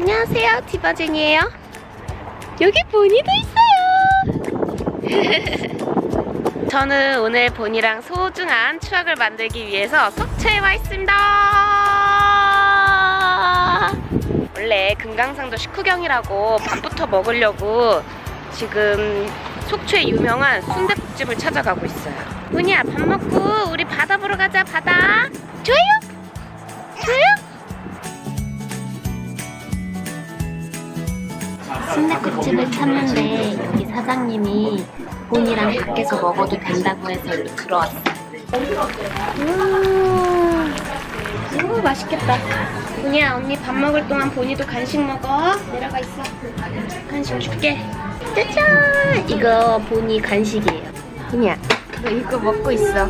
안녕하세요, 디바진이에요. 여기 보니도 있어요. 저는 오늘 본이랑 소중한 추억을 만들기 위해서 속초에 와 있습니다. 원래 금강산도 식후경이라고 밥부터 먹으려고 지금 속초에 유명한 순대국집을 찾아가고 있어요. 본이야, 밥 먹고 우리 바다 보러 가자, 바다. 좋아요? 좋아요? 순대국집을 찾는데 여기 사장님이 본이랑 밖에서 먹어도 된다고 해서 여기 들어왔어요. 음, 오, 맛있겠다. 본이야, 언니 밥 먹을 동안 본이도 간식 먹어. 내려가 있어. 간식 줄게. 짜잔! 이거 본이 간식이에요. 본이야, 너 이거 먹고 있어.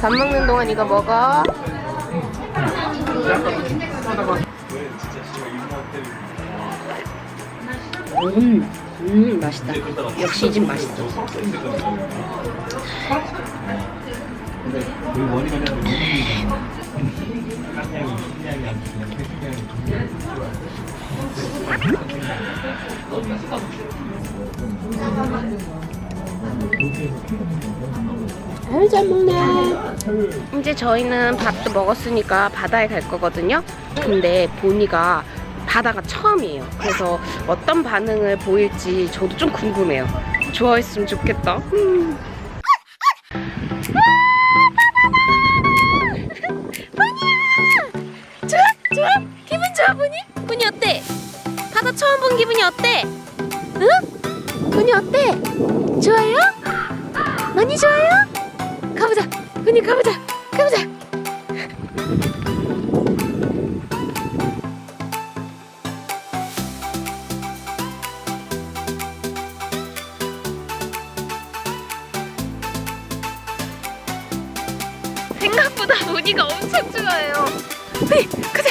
밥 먹는 동안 이거 먹어. 음, 음, 맛있다. 역시 이 집. 아유, 잘 먹네. 이제 저희는 밥도 먹었으니까 바다에 갈 거거든요. 근데 보니가 바다가 처음이에요. 그래서 어떤 반응을 보일지 저도 좀 궁금해요. 좋아했으면 좋겠다. 음. 좋아? 좋아? 기분 좋아, 보니? 보니 어때? 바다 처음 본 기분이 어때? 응? 보니 어때? 좋아요? 많이 좋아요? 가보자. 보니 가보자. 가보자. 생각보다 보니가 엄청 좋아해요. 보니 가자,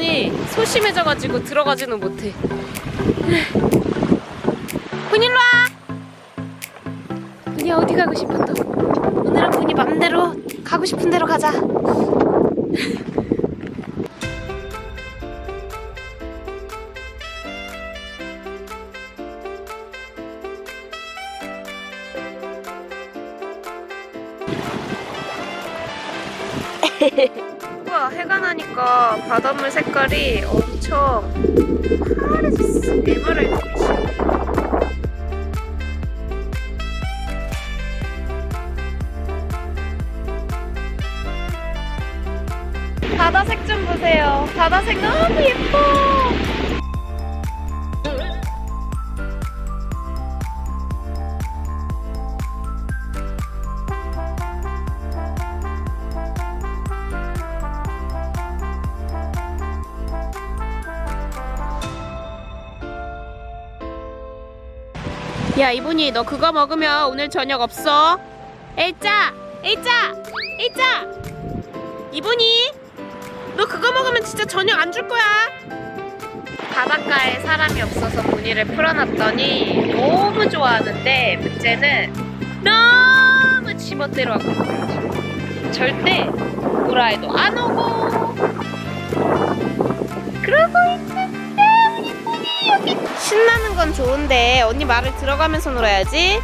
번 빠지더니 소심해져가지고 들어가지는 못해. 분일로 와. 분이 어디 가고 싶어 또? 오늘은 분이 맘대로 가고 싶은 대로 가자. 해가 나니까 바닷물 색깔이 엄청 파래졌어. 에메랄드. 바다색 좀 보세요. 바다색 너무 예뻐. 야 이분이 너 그거 먹으면 오늘 저녁 없어. 에이짜, 에이짜, 에이짜. 이분이 너 그거 먹으면 진짜 저녁 안 줄 거야. 바닷가에 사람이 없어서 문의를 풀어놨더니 너무 좋아하는데 문제는 너무 지멋대로 하고 있어요. 절대 뭐라 해도 안 오고 그러고 여기 신나는 건 좋은데 언니 말을 들어가면서 놀아야지.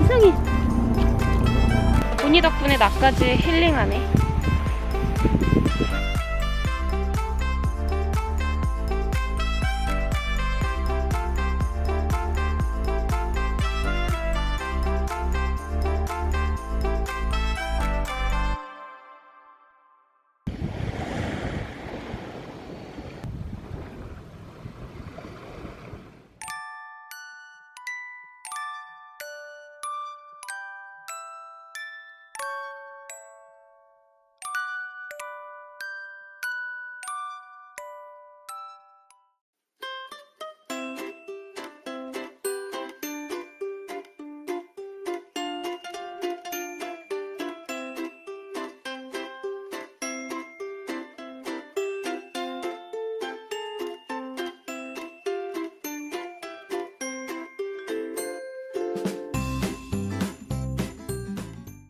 이상해. 본이 덕분에 나까지 힐링하네.